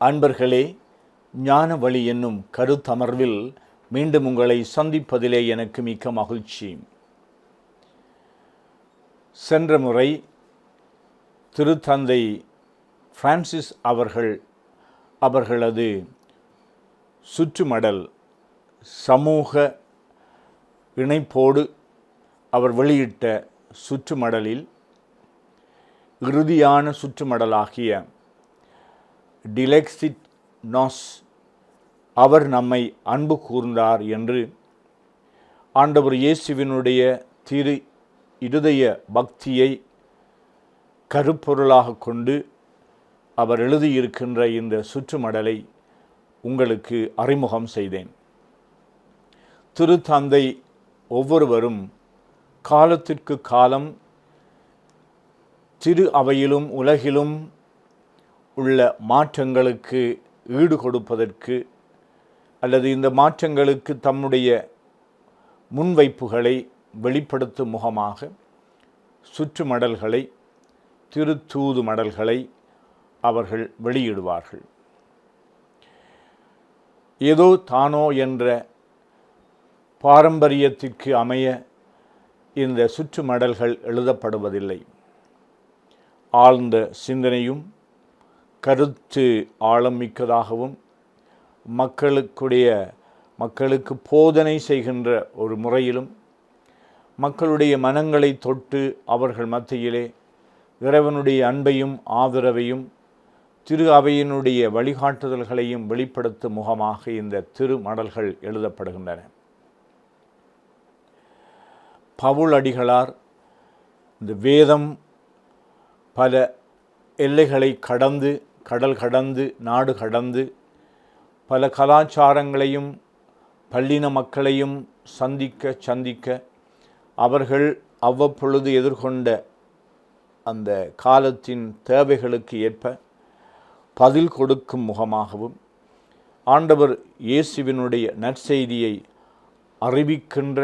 அன்பர்களே ஞான வழி என்னும் கருத்தமர்வில் மீண்டும் உங்களை சந்திப்பதிலே எனக்கு மிக்க மகிழ்ச்சி. சென்ற முறை திருத்தந்தை பிரான்சிஸ் அவர்கள் அவர்களது சுற்றுமடல் சமூக இணைப்போடு அவர் வெளியிட்ட சுற்றுமடலில் இறுதியான சுற்றுமடலாகிய டிலெக்சிட் நாஸ் அவர் நம்மை அன்பு கூர்ந்தார் என்று ஆண்டவர் இயேசுவினுடைய திரு இருதய பக்தியை கருப்பொருளாக கொண்டு அவர் எழுதியிருக்கின்ற இந்த சுற்றுமடலை உங்களுக்கு அறிமுகம் செய்தேன். திருத்தந்தை ஒவ்வொருவரும் காலத்திற்கு காலம் திரு அவையிலும் உலகிலும் உள்ள மாற்றங்களுக்கு ஈடு கொடுப்பதற்கு அல்லது இந்த மாற்றங்களுக்கு தம்முடைய முன்வைப்புகளை வெளிப்படுத்தும் முகமாக சுற்றுமடல்களை திருத்தூது மடல்களை அவர்கள் வெளியிடுவார்கள். ஏதோ தானோ என்ற பாரம்பரியத்திற்கு அமைய இந்த சுற்றுமடல்கள் எழுதப்படுவதில்லை. ஆழ்ந்த சிந்தனையும் கருத்து ஆழம் மிக்கதாகவும் மக்களுக்குடைய மக்களுக்கு போதனை செய்கின்ற ஒரு முறையிலும் மக்களுடைய மனங்களை தொட்டு அவர்கள் மத்தியிலே இறைவனுடைய அன்பையும் ஆதரவையும் திரு அவையினுடைய வழிகாட்டுதல்களையும் வெளிப்படுத்தும் முகமாக இந்த திருமடல்கள் எழுதப்படுகின்றன. பவுல் அடிகளார் இந்த வேதம் பல எல்லைகளை கடந்து கடல் கடந்து நாடு கடந்து பல கலாச்சாரங்களையும் பல்லின மக்களையும் சந்திக்க சந்திக்க அவர்கள் அவ்வப்பொழுது எதிர்கொண்ட அந்த காலத்தின் தேவைகளுக்கு ஏற்ப பதில் கொடுக்கும் முகமாகவும் ஆண்டவர் இயேசுவினுடைய நற்செய்தியை அறிவிக்கின்ற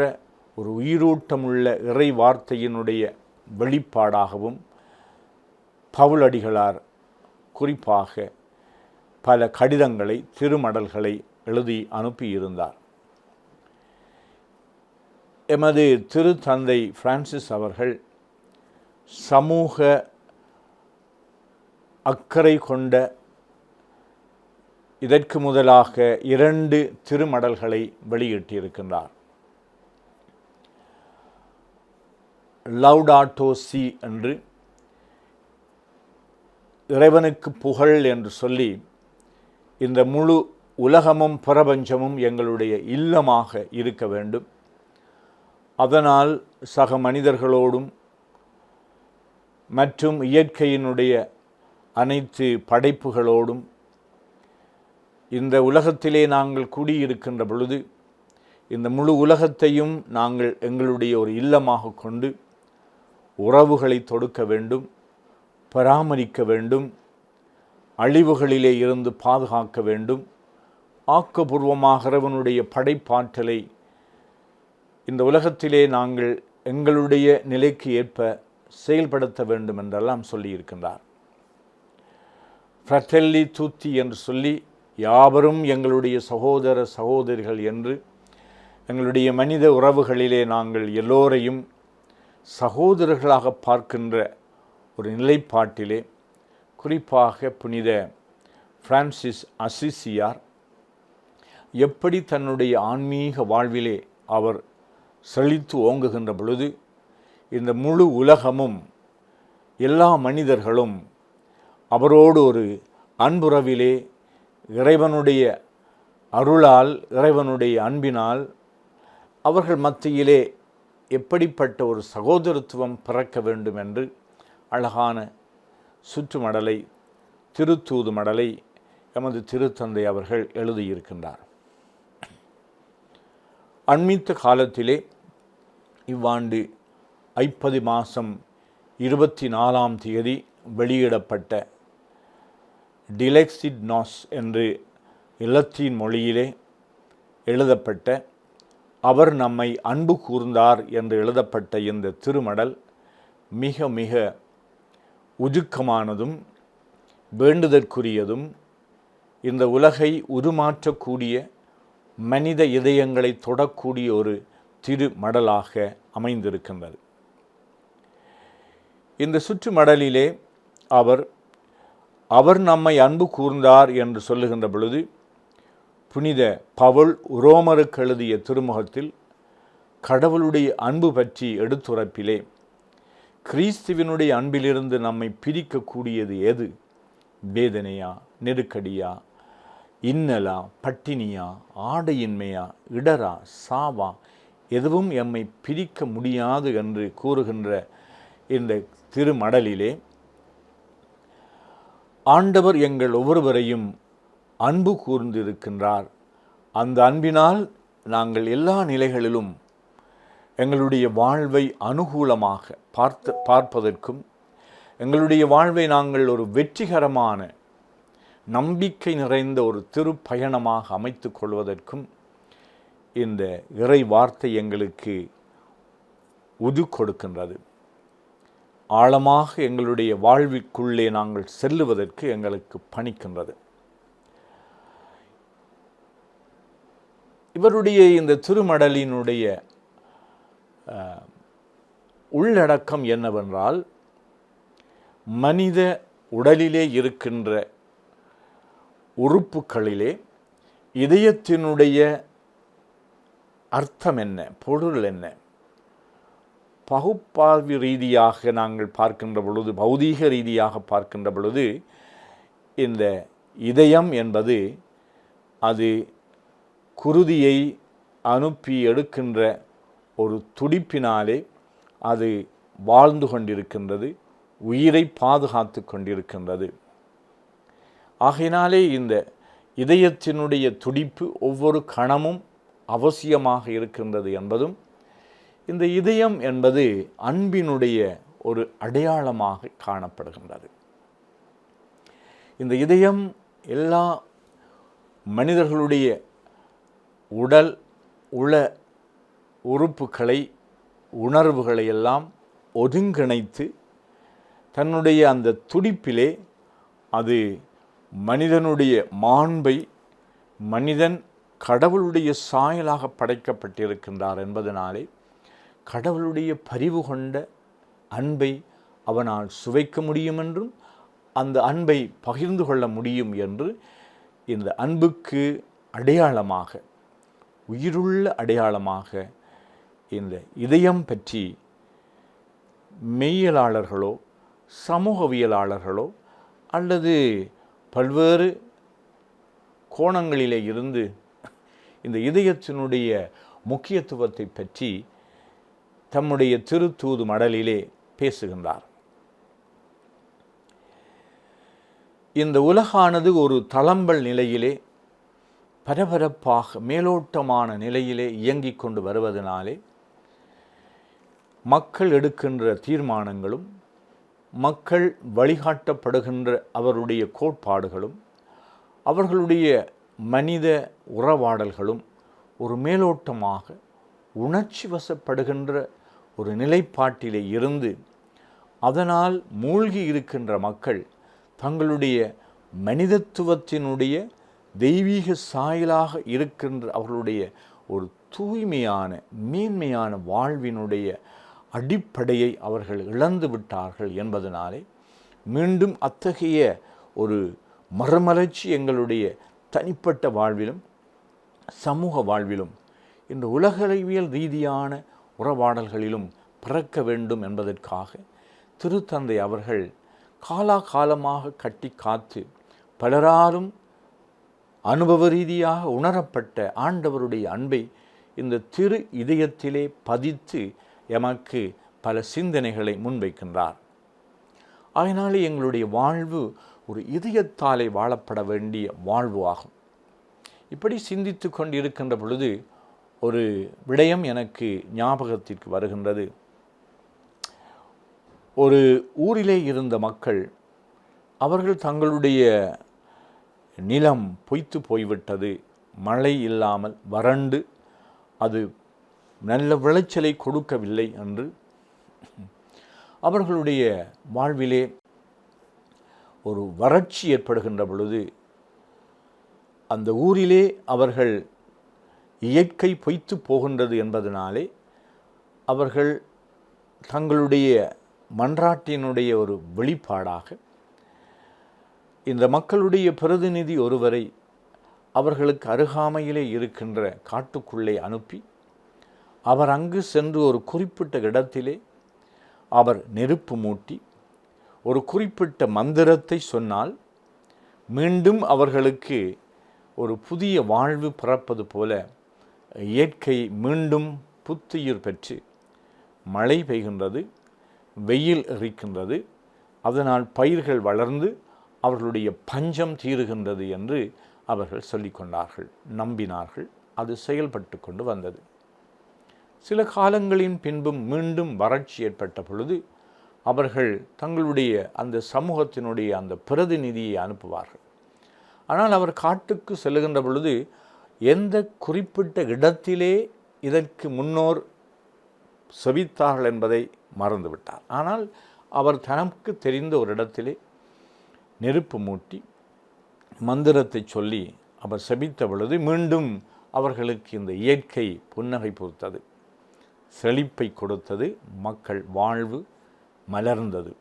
ஒரு உயிரூட்டமுள்ள இறை வார்த்தையினுடைய வெளிப்பாடாகவும் பவுலடிகளார் குறிப்பாக பல கடிதங்களை திருமடல்களை எழுதி அனுப்பியிருந்தார். எமது திருத்தந்தை பிரான்சிஸ் அவர்கள் சமூக அக்கறை கொண்ட இதற்கு முதலாக இரண்டு திருமடல்களை வெளியிட்டிருக்கின்றார். லவுடாட்டோ சி என்று இறைவனுக்கு புகழ் என்று சொல்லி இந்த முழு உலகமும் பிரபஞ்சமும் எங்களுடைய இல்லமாக இருக்க வேண்டும். அதனால் சக மனிதர்களோடும் மற்றும் இயற்கையினுடைய அனைத்து படைப்புகளோடும் இந்த உலகத்திலே நாங்கள் கூடியிருக்கின்ற பொழுது இந்த முழு உலகத்தையும் நாங்கள் எங்களுடைய ஒரு இல்லமாக கொண்டு உறவுகளை தொடுக்க வேண்டும். பராமரிக்க வேண்டும் அழிவுகளிலே இருந்து பாதுகாக்க வேண்டும். ஆக்கபூர்வமாகிறவனுடைய படைப்பாற்றலை இந்த உலகத்திலே நாங்கள் எங்களுடைய நிலைக்கு ஏற்ப செயல்படுத்த வேண்டும் என்றெல்லாம் சொல்லியிருக்கின்றார். ஃப்ரட்டெல்லி தூத்தி என்று சொல்லி யாவரும் எங்களுடைய சகோதர சகோதரிகள் என்று எங்களுடைய மனித உறவுகளிலே நாங்கள் எல்லோரையும் சகோதரர்களாக பார்க்கின்ற ஒரு நிலைப்பாட்டிலே குறிப்பாக புனித பிரான்சிஸ் அசிசியார் எப்படி தன்னுடைய ஆன்மீக வாழ்விலே அவர் செழித்து ஓங்குகின்ற பொழுது இந்த முழு உலகமும் எல்லா மனிதர்களும் அவரோடு ஒரு அன்புறவிலே இறைவனுடைய அருளால் இறைவனுடைய அன்பினால் அவர்கள் மத்தியிலே எப்படிப்பட்ட ஒரு சகோதரத்துவம் பிறக்க வேண்டும் என்று அழகான சுற்றுமடலை திருத்தூது மடலை எமது திருத்தந்தை அவர்கள் எழுதியிருக்கின்றார். அண்மித்த காலத்திலே இவ்வாண்டு ஐப்பது மாதம் இருபத்தி நாலாம் தேதி வெளியிடப்பட்ட டிலெக்சிட் நாஸ் என்று இலத்தீன் மொழியிலே எழுதப்பட்ட அவர் நம்மை அன்பு கூர்ந்தார் என்று எழுதப்பட்ட இந்த திருமடல் மிக மிக ஒதுக்கமானதும் வேண்டுதற்குரியதும் இந்த உலகை உருமாற்றக்கூடிய மனித இதயங்களை தொடக்கூடிய ஒரு திருமடலாக அமைந்திருக்கின்றது. இந்த சுற்றுமடலிலே அவர் அவர் நம்மை அன்பு கூர்ந்தார் என்று சொல்லுகின்ற பொழுது புனித பவுல் உரோமருக்கு எழுதிய திருமுகத்தில் கடவுளுடைய அன்பு பற்றி எடுத்துரைப்பிலே கிறிஸ்துவினுடைய அன்பிலிருந்து நம்மை பிரிக்கக்கூடியது எது? வேதனையா? நெருக்கடியா? இன்னலா? பட்டினியா? ஆடையின்மையா? இடரா சாவா? எதுவும் எம்மை பிரிக்க முடியாது என்று கூறுகின்ற இந்த திருமடலிலே ஆண்டவர் எங்கள் ஒவ்வொருவரையும் அன்பு கூர்ந்திருக்கின்றார். அந்த அன்பினால் நாங்கள் எல்லா நிலைகளிலும் எங்களுடைய வாழ்வை அனுகூலமாக பார்த்து பார்ப்பதற்கும் எங்களுடைய வாழ்வை நாங்கள் ஒரு வெற்றிகரமான நம்பிக்கை நிறைந்த ஒரு திருப்பயணமாக அமைத்து கொள்வதற்கும் இந்த இறை வார்த்தை எங்களுக்கு உது கொடுக்கின்றது. ஆழமாக எங்களுடைய வாழ்விற்குள்ளே நாங்கள் செல்லுவதற்கு எங்களுக்கு பணிக்கின்றது. இவருடைய இந்த திருமடலினுடைய உள்ளடக்கம் என்னவென்றால் மனித உடலிலே இருக்கின்ற உறுப்புகளிலே இதயத்தினுடைய அர்த்தம் என்ன பொருள் என்ன? பகுப்பார்வு ரீதியாக நாங்கள் பார்க்கின்ற பொழுது பௌதீக ரீதியாக பார்க்கின்ற பொழுது இந்த இதயம் என்பது அது குருதியை அனுப்பி எடுக்கின்ற ஒரு துடிப்பினாலே அது வாழ்ந்து கொண்டிருக்கின்றது உயிரை பாதுகாத்து கொண்டிருக்கின்றது. ஆகையினாலே இந்த இதயத்தினுடைய துடிப்பு ஒவ்வொரு கணமும் அவசியமாக இருக்கின்றது என்பதும் இந்த இதயம் என்பது அன்பினுடைய ஒரு அடையாளமாக காணப்படுகின்றது. இந்த இதயம் எல்லா மனிதர்களுடைய உடல் உள உறுப்புகளை உணர்வுகளை எல்லாம் ஒருங்கிணைத்து தன்னுடைய அந்த துடிப்பிலே அது மனிதனுடைய மாண்பை மனிதன் கடவுளுடைய சாயலாக படைக்கப்பட்டிருக்கின்றார் என்பதனாலே கடவுளுடைய பரிவு கொண்ட அன்பை அவனால் சுவைக்க முடியும் என்றும் அந்த அன்பை பகிர்ந்து கொள்ள முடியும் என்று இந்த அன்புக்கு அடையாளமாக உயிருள்ள அடையாளமாக இந்த இதயம் பற்றி மெய்யலாளர்களோ சமூகவியலாளர்களோ அல்லது பல்வேறு கோணங்களிலே இருந்து இந்த இதயத்தினுடைய முக்கியத்துவத்தை பற்றி தம்முடைய திருத்தூது மடலிலே பேசுகின்றார். இந்த உலகானது ஒரு தளம்பல் நிலையிலே பரபரப்பாக மேலோட்டமான நிலையிலே இயங்கிக் கொண்டு வருவதனாலே மக்கள் எடுக்கின்ற தீர்மானங்களும் மக்கள் வழிகாட்டப்படுகின்ற அவருடைய கோட்பாடுகளும் அவர்களுடைய மனித உறவாடல்களும் ஒரு மேலோட்டமாக உணர்ச்சி வசப்படுகின்ற ஒரு நிலைப்பாட்டிலே இருந்து அதனால் மூழ்கி இருக்கின்ற மக்கள் தங்களுடைய மனிதத்துவத்தினுடைய தெய்வீக சாயலாக இருக்கின்ற அவர்களுடைய ஒரு தூய்மையான மேன்மையான வாழ்வினுடைய அடிப்படையை அவர்கள் இழந்து விட்டார்கள் என்பதனாலே மீண்டும் அத்தகைய ஒரு மறுமலர்ச்சி எங்களுடைய தனிப்பட்ட வாழ்விலும் சமூக வாழ்விலும் இந்த உலகளவியல் ரீதியான உறவாடல்களிலும் பிறக்க வேண்டும் என்பதற்காக திருத்தந்தை அவர்கள் காலாகாலமாக கட்டி காத்து பலராலும் அனுபவ ரீதியாக உணரப்பட்ட ஆண்டவருடைய அன்பை இந்த திரு இதயத்திலே பதித்து எமக்கு பல சிந்தனைகளை முன்வைக்கின்றார். அதனாலே எங்களுடைய வாழ்வு ஒரு இதயத்தாலே வாழப்பட வேண்டிய வாழ்வு ஆகும் இப்படி சிந்தித்து கொண்டிருக்கின்ற பொழுது ஒரு விடயம் எனக்கு ஞாபகத்திற்கு வருகின்றது. ஒரு ஊரிலே இருந்த மக்கள் அவர்கள் தங்களுடைய நிலம் பொய்த்து போய்விட்டது. மழை இல்லாமல் வறண்டு அது நல்ல விளைச்சலை கொடுக்கவில்லை என்று அவர்களுடைய வாழ்விலே ஒரு வறட்சி ஏற்படுகின்ற பொழுது அந்த ஊரிலே அவர்கள் இயற்கை பொய்த்து போகின்றது என்பதனாலே அவர்கள் தங்களுடைய மன்றாட்டினுடைய ஒரு வெளிப்பாடாக இந்த மக்களுடைய பிரதிநிதி ஒருவரை அவர்களுக்கு அருகாமையிலே இருக்கின்ற காட்டுக்குள்ளே அனுப்பி அவர் அங்கு சென்று ஒரு குறிப்பிட்ட இடத்திலே அவர் நெருப்பு மூட்டி ஒரு குறிப்பிட்ட மந்திரத்தை சொன்னால் மீண்டும் அவர்களுக்கு ஒரு புதிய வாழ்வு பிறப்பது போல இயற்கை மீண்டும் புத்துயிர் பெற்று மழை பெய்கின்றது வெயில் எரிக்கின்றது அதனால் பயிர்கள் வளர்ந்து அவர்களுடைய பஞ்சம் தீருகின்றது என்று அவர்கள் சொல்லிக்கொண்டார்கள் நம்பினார்கள். அது செயல்பட்டு கொண்டு வந்தது. சில காலங்களின் பின்பும் மீண்டும் வறட்சி ஏற்பட்ட பொழுது அவர்கள் தங்களுடைய அந்த சமூகத்தினுடைய அந்த பிரதிநிதியை அனுப்புவார்கள். ஆனால் அவர் காட்டுக்கு செல்லுகின்ற பொழுது எந்த குறிப்பிட்ட இடத்திலே இதற்கு முன்னோர் செவித்தார்கள் என்பதை மறந்துவிட்டார். ஆனால் அவர் தனக்கு தெரிந்த ஒரு இடத்திலே நெருப்பு மூட்டி மந்திரத்தை சொல்லி அவர் செபித்த பொழுது மீண்டும் அவர்களுக்கு இந்த இயற்கை புன்னகை பொறுத்தது செழிப்பை கொடுத்தது மக்கள் வாழ்வு மலர்ந்தது.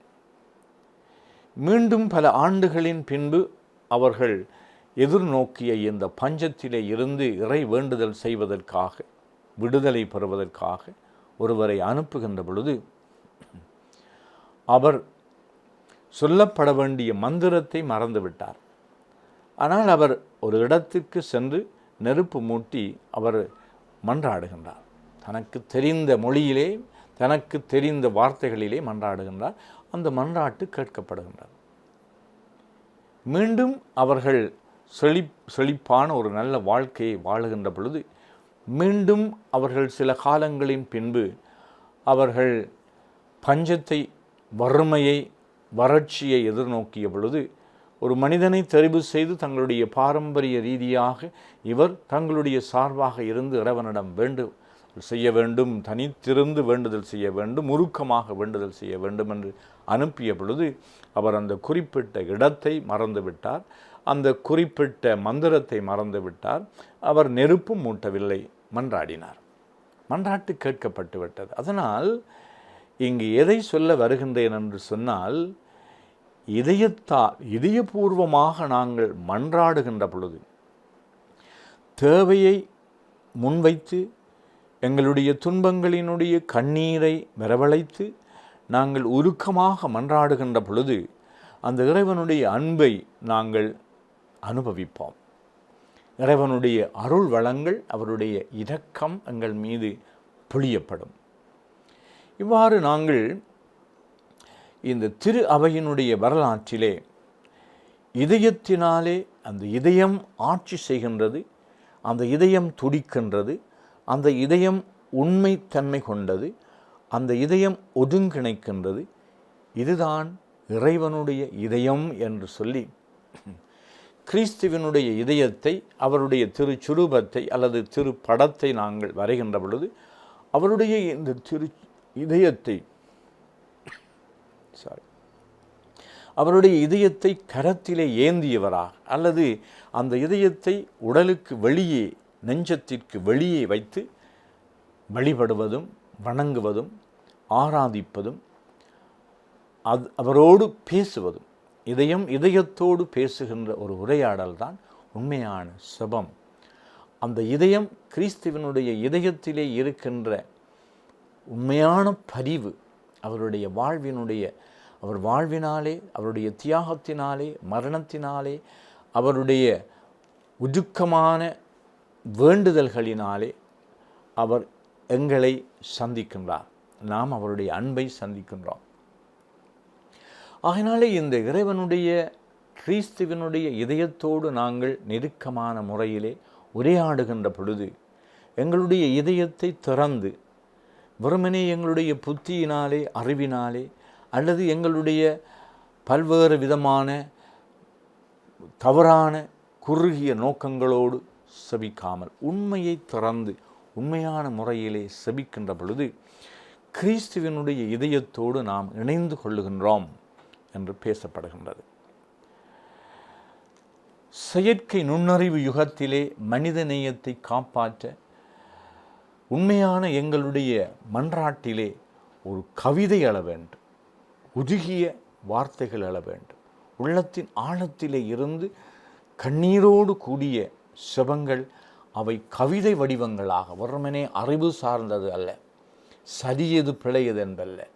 மீண்டும் பல ஆண்டுகளின் பின்பு அவர்கள் எதிர்நோக்கிய இந்த பஞ்சத்திலே இருந்து இறை வேண்டுதல் செய்வதற்காக விடுதலை பெறுவதற்காக ஒருவரை அனுப்புகின்ற பொழுது அவர் சொல்லப்பட வேண்டிய மந்திரத்தை மறந்துவிட்டார். ஆனால் அவர் ஒரு இடத்திற்கு சென்று நெருப்பு மூட்டி அவர் மன்றாடுகின்றார். தனக்கு தெரிந்த மொழியிலே தனக்கு தெரிந்த வார்த்தைகளிலே மன்றாடுகின்றார். அந்த மன்றாட்டு கேட்கப்படுகின்றார் மீண்டும் அவர்கள் செழி செழிப்பான ஒரு நல்ல வாழ்க்கையை வாழுகின்ற பொழுது மீண்டும் அவர்கள் சில காலங்களின் பின்பு அவர்கள் பஞ்சத்தை வறுமையை வறட்சியை எதிர்நோக்கிய பொழுது ஒரு மனிதனை தெரிவு செய்து தங்களுடைய பாரம்பரிய ரீதியாக இவர் தங்களுடைய சார்பாக இருந்து இறைவனிடம் வேண்டும் செய்ய வேண்டும் தனித்திருந்து வேண்டுதல் செய்ய வேண்டும் முருக்கமாக வேண்டுதல் செய்ய வேண்டும் என்று அனுப்பிய பொழுது அவர் அந்த குறிப்பிட்ட இடத்தை மறந்துவிட்டார். அந்த குறிப்பிட்ட மந்திரத்தை மறந்துவிட்டார். அவர் நெருப்பும் மூட்டவில்லை மன்றாடினார். மன்றாட்டு கேட்கப்பட்டு விட்டது. அதனால் இங்கு எதை சொல்ல வருகின்றேன் என்று சொன்னால் இதயத்தால் இதயபூர்வமாக நாங்கள் மன்றாடுகின்ற பொழுது தேவையை முன்வைத்து எங்களுடைய துன்பங்களினுடைய கண்ணீரை வரவழைத்து நாங்கள் உருக்கமாக மன்றாடுகின்ற பொழுது அந்த இறைவனுடைய அன்பை நாங்கள் அனுபவிப்போம். இறைவனுடைய அருள் வளங்கள் அவருடைய இரக்கம் எங்கள் மீது பொழியப்படும் இவ்வாறு நாங்கள் இந்த திரு அவையினுடைய வரலாற்றிலே இதயத்தினாலே அந்த இதயம் ஆட்சி செய்கின்றது அந்த இதயம் துடிக்கின்றது அந்த இதயம் உண்மைத்தன்மை கொண்டது அந்த இதயம் ஒதுங்கிணைக்கின்றது இதுதான் இறைவனுடைய இதயம் என்று சொல்லி கிறிஸ்துவனுடைய இதயத்தை அவருடைய திருச்சுரூபத்தை அல்லது திரு படத்தை நாங்கள் வரைகின்ற பொழுது அவருடைய இந்த திரு இதயத்தை சாரி அவருடைய இதயத்தை கரத்திலே ஏந்தியவராக அல்லது அந்த இதயத்தை உடலுக்கு வெளியே நெஞ்சத்திற்கு வெளியே வைத்து வழிபடுவதும் வணங்குவதும் ஆராதிப்பதும் அது அவரோடு பேசுவதும் இதயம் இதயத்தோடு பேசுகின்ற ஒரு உரையாடல் தான் உண்மையான சபம். அந்த இதயம் கிறிஸ்துவனுடைய இதயத்திலே இருக்கின்ற உண்மையான பரிவு அவருடைய வாழ்வினுடைய அவர் வாழ்வினாலே அவருடைய தியாகத்தினாலே மரணத்தினாலே அவருடைய உருக்கமான வேண்டுதல்களினாலே அவர் எங்களை சந்திக்கின்றார். நாம் அவருடைய அன்பை சந்திக்கின்றோம். ஆகினாலே இந்த இறைவனுடைய கிறிஸ்துவனுடைய இதயத்தோடு நாங்கள் நெருக்கமான முறையிலே உரையாடுகின்ற பொழுது எங்களுடைய இதயத்தை திறந்து வெறுமனே எங்களுடைய புத்தியினாலே அறிவினாலே அல்லது எங்களுடைய பல்வேறு விதமான தவறான குறுகிய நோக்கங்களோடு செபிக்காமல் உண்மையை திறந்து உண்மையான முறையிலே செபிக்கின்ற பொழுது கிறிஸ்துவனுடைய இதயத்தோடு நாம் இணைந்து கொள்ளுகின்றோம் என்று பேசப்படுகின்றது. செயற்கை நுண்ணறிவு யுகத்திலே மனித நேயத்தை காப்பாற்ற உண்மையான எங்களுடைய மன்றாட்டிலே ஒரு கவிதை எழ வேண்டும் உருகிய வார்த்தைகள் எழ வேண்டும். உள்ளத்தின் ஆழத்திலே இருந்து கண்ணீரோடு கூடிய செபங்கள் அவை கவிதை வடிவங்களாக வெறுமனே அறிவு சார்ந்தது அல்ல சரியது பிழையது என்பல்ல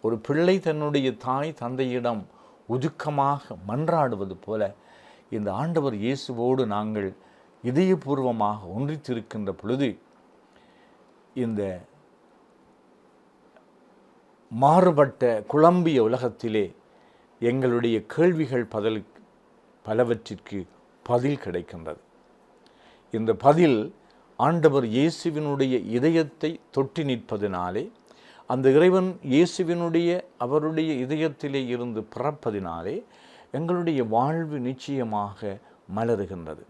ஒரு பிள்ளை தன்னுடைய தாய் தந்தையிடம் ஒதுக்கமாக மன்றாடுவது போல இந்த ஆண்டவர் இயேசுவோடு நாங்கள் இதயபூர்வமாக ஒன்றித்திருக்கின்ற பொழுது இந்த மாறுபட்ட குழம்பிய உலகத்திலே எங்களுடைய கேள்விகள் பதில் பலவற்றிற்கு பதில் கிடைக்கின்றது. இந்த பதில் ஆண்டவர் இயேசுவினுடைய இதயத்தை தொட்டி நிற்பதினாலே அந்த இறைவன் இயேசுவினுடைய அவருடைய இதயத்திலே இருந்து பிறப்பதினாலே எங்களுடைய வாழ்வு நிச்சயமாக மலருகின்றது.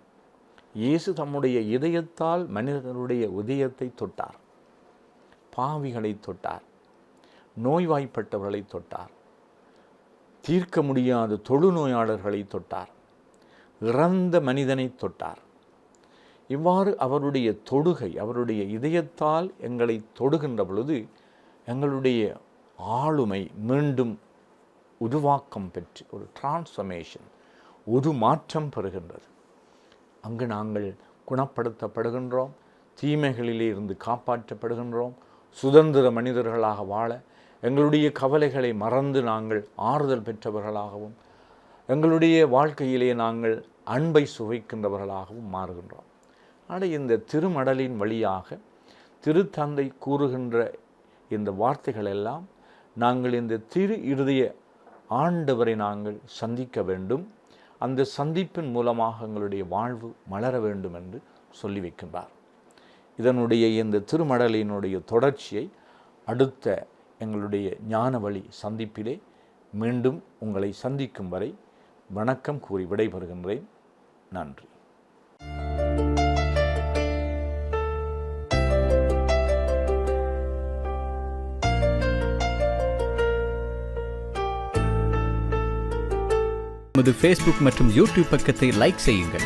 இயேசு தம்முடைய இதயத்தால் மனிதனுடைய உதயத்தை தொட்டார். பாவிகளை தொட்டார். நோய்வாய்ப்பட்டவர்களை தொட்டார். தீர்க்க முடியாத தொழுநோயாளர்களை தொட்டார். இறந்த மனிதனை தொட்டார். இவ்வாறு அவருடைய தொடுகை அவருடைய இதயத்தால் எங்களை தொடுகின்ற பொழுது எங்களுடைய ஆளுமை மீண்டும் உருவாக்கம் பெற்று ஒரு டிரான்ஸ்ஃபர்மேஷன் ஒரு மாற்றம் பெறுகின்றது. அங்கு நாங்கள் குணப்படுத்தப்படுகின்றோம் தீமைகளிலே இருந்து காப்பாற்றப்படுகின்றோம் சுதந்திர மனிதர்களாக வாழ எங்களுடைய கவலைகளை மறந்து நாங்கள் ஆறுதல் பெற்றவர்களாகவும் எங்களுடைய வாழ்க்கையிலே நாங்கள் அன்பை சுவைக்கின்றவர்களாகவும் மாறுகின்றோம். ஆனால் இந்த திருமடலின் வழியாக திருத்தந்தை கூறுகின்ற இந்த வார்த்தைகள் எல்லாம் நாங்கள் இந்த திரு இறுதிய ஆண்டவரை நாங்கள் சந்திக்க வேண்டும். அந்த சந்திப்பின் மூலமாக எங்களுடைய வாழ்வு மலர வேண்டும் என்று சொல்லி வைக்கின்றார். இதனுடைய இந்த திருமடலினுடைய தொடர்ச்சியை அடுத்த எங்களுடைய ஞான வழி சந்திப்பிலே மீண்டும் உங்களை சந்திக்கும் வரை வணக்கம் கூறி விடைபெறுகின்றேன். நன்றி. நமது ஃபேஸ்புக் மற்றும் யூடியூப் பக்கத்தை லைக் செய்யுங்கள்.